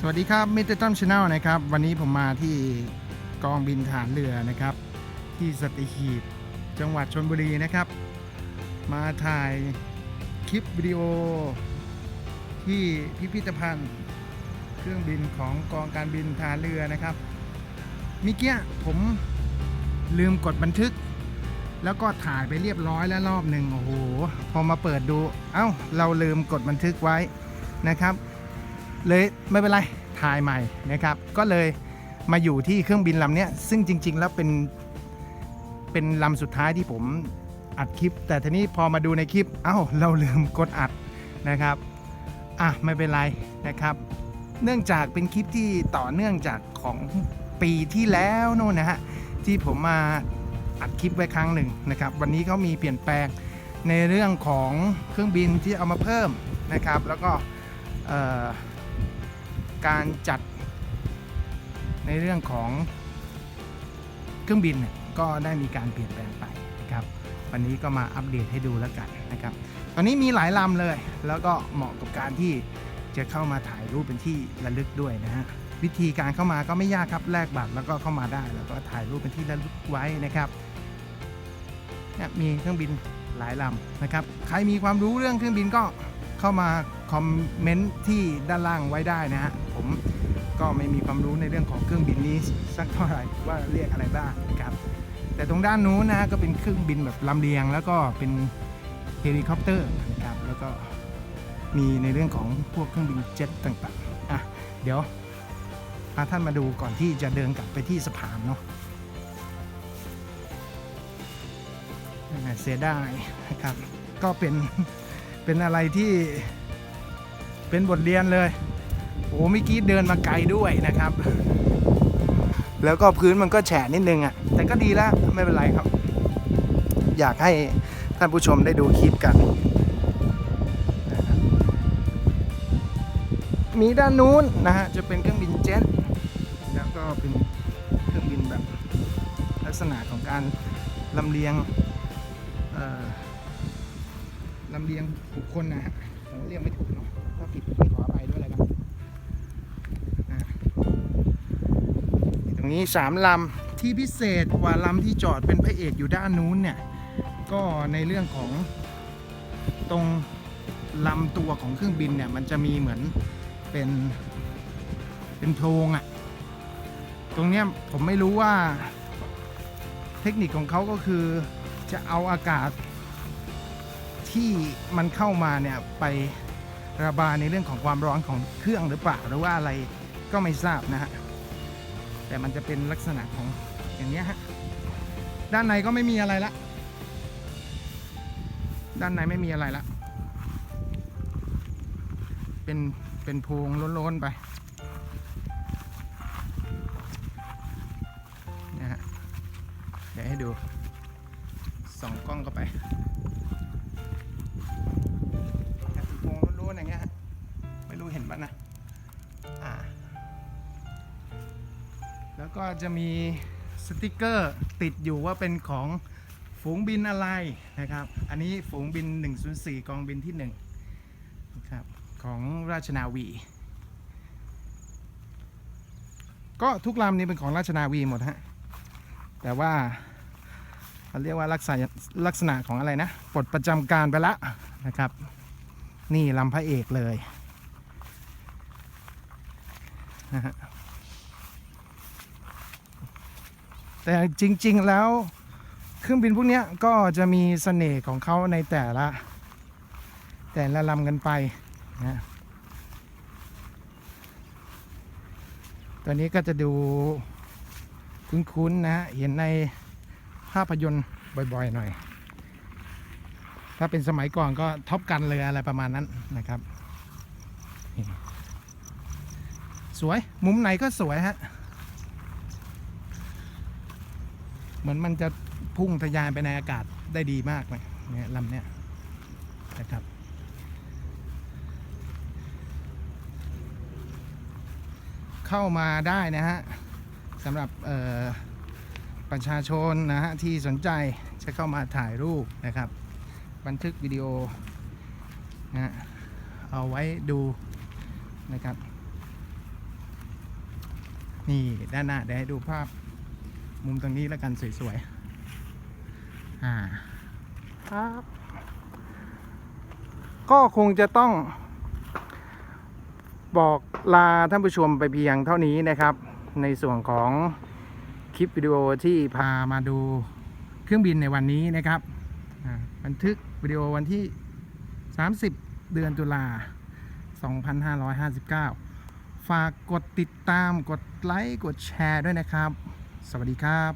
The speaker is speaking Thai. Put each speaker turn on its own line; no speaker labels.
สวัสดีครับมิสเตอร์ตัมชาแนลนะครับ วันนี้ผมมาที่กองบินฐานเรือนะครับ ที่สติหีบจังหวัดชนบุรีนะครับ มาถ่ายคลิปวิดีโอ ที่พิพิธภัณฑ์เครื่องบินของกองการบินฐานเรือนะครับเมิเกี้ผมลืมกดบันทึก แล้วก็ถ่ายไปเรียบร้อยแล้วรอบหนึ่งโอ้โหพอมาเปิดดูเอ้าเราลืมกดบันทึกไว้นะครับ เลยไม่เป็นไรถ่ายใหม่นะครับ ก็เลยมาอยู่ที่เครื่องบินลำนี้ซึ่งจริง ๆ แล้วเป็นเป็นลำสุดท้ายที่ผมอัดคลิป แต่ทีนี้พอมาดูในคลิปเอ้าเราลืมกดอัดนะครับอะไม่เป็นไรนะครับ เนื่องจากเป็นคลิปที่ต่อเนื่องจากของปีที่แล้วนู่นนะฮะที่ผมมาอัดคลิปไว้ครั้งหนึ่งนะครับ วันนี้เขามีเปลี่ยนแปลงในเรื่องของเครื่องบินที่เอามาเพิ่มนะครับ แล้วก็ การจัดในเรื่องของเครื่องบินก็ได้มีการเปลี่ยนแปลงไปนะครับวันนี้ก็มาอัปเดตให้ดูแล้วกันนะครับ ตอนนี้มีหลายลำเลย แล้วก็เหมาะกับการที่จะเข้ามาถ่ายรูปเป็นที่ระลึกด้วยนะฮะวิธีการเข้ามาก็ไม่ยากครับแลกบัตรแล้วก็เข้ามาได้ แล้วก็ถ่ายรูปเป็นที่ระลึกไว้นะครับเนี่ยมีเครื่องบินหลายลำนะครับ ใครมีความรู้เรื่องเครื่องบินก็เข้ามาคอมเมนต์ที่ด้านล่างไว้ได้นะฮะ ผมก็ไม่มีความรู้ในเรื่องของเครื่องบินนี้สักเท่าไหร่ว่าเรียกอะไรบ้างนะครับ แต่ตรงด้านนู้นนะก็เป็นเครื่องบินแบบลำเลียง แล้วก็เป็นเฮลิคอปเตอร์นะครับแล้วก็มีในเรื่องของพวกเครื่องบินเจ็ตต่างๆอะเดี๋ยวพาท่านมาดูก่อนที่จะเดินกลับไปที่สะพานเนาะนั่นน่ะเสียดายนะครับ ก็เป็นเป็นอะไรที่เป็นบทเรียนเลย โอ้เมื่อกี้เดินมาไกลด้วยนะครับ แล้วก็พื้นมันก็แฉะนิดนึงอะ่ะ แต่ก็ดีแล้วไม่เป็นไรครับ อยากให้ท่านผู้ชมได้ดูคลิปกัน มีด้านนู้นนะฮะจะเป็นเครื่องบินเจ็ตแล้วก็เป็นเครื่องบินแบบลักษณะของการลำเลียงเออลำเลียงบุคคลนะฮะเรียกไม่ถูกเนาะถ้าผิดต้องขออภั นี้สามลำที่พิเศษกว่าลำที่จอดเป็นพระเอกอยู่ด้านนู้นเนี่ยก็ในเรื่องของตรงลำตัวของเครื่องบินเนี่ยมันจะมีเหมือนเป็นเป็นโพรงอะ่ะตรงเนี้ยผมไม่รู้ว่าเทคนิคของเขาก็คือจะเอาอากาศที่มันเข้ามาเนี่ยไประบายในเรื่องของความร้อนของเครื่องหรือเปล่าหรือว่าอะไรก็ไม่ทราบนะฮะ แต่มันจะเป็นลักษณะของอย่างนี้ฮะด้านในก็ไม่มีอะไรละด้านในไม่มีอะไรละเป็นเป็นโพรงล้นๆไปนะฮะเดี๋ยวให้ดูส่องกล้องเข้าไปโพรงล้นๆอย่างเงี้ยฮะไม่รู้เห็นปะนะอ่า แล้วก็จะมีสติกเกอร์ติดอยู่ว่าเป็นของฝูงบินอะไรนะครับ อันนี้ฝูงบิน 104 กองบินที่1นะครับของราชนาวี ก็ทุกลำนี้เป็นของราชนาวีหมดฮะ แต่ว่าเขาเรียกว่าลักษณะลักษณะของอะไรนะปลดประจำการไปละนะครับ นี่ลำพระเอกเลยนะฮะ แต่จริง ๆ แล้วเครื่องบินพวกนี้ก็จะมีเสน่ห์ของเขาในแต่ละ แต่ละลำกันไปนะตัวนี้ก็จะดูคุ้นๆนะฮะเห็นในภาพยนตร์บ่อยๆหน่อย ถ้าเป็นสมัยก่อนก็ท็อปกันเลยอะไรประมาณนั้นนะครับ สวยมุมไหนก็สวยฮะ เห มือนมันจะพุ่งทะยานไปในอากาศได้ดีมากเลยเนี่ยลำเนี้ยนะครับ เข้ามาได้นะฮะสำหรับประชาชนนะฮะที่สนใจจะเข้ามาถ่ายรูปนะครับ บันทึกวิดีโอนะฮะเอาไว้ดูนะครับ นี่ด้านหน้าเดี๋ยวให้ดูภาพ มุมตรงนี้แล้วกันสวยๆ อ่าครับก็คงจะต้องบอกลาท่านผู้ชมไปเพียงเท่านี้นะครับ ในส่วนของคลิปวิดีโอที่พามาดูเครื่องบินในวันนี้นะครับอ่าบันทึกวิดีโอวันที่ 30 เดือนตุลา 2559 ฝากกดติดตามกดไลค์ กดแชร์ด้วยนะครับ สวัสดีครับ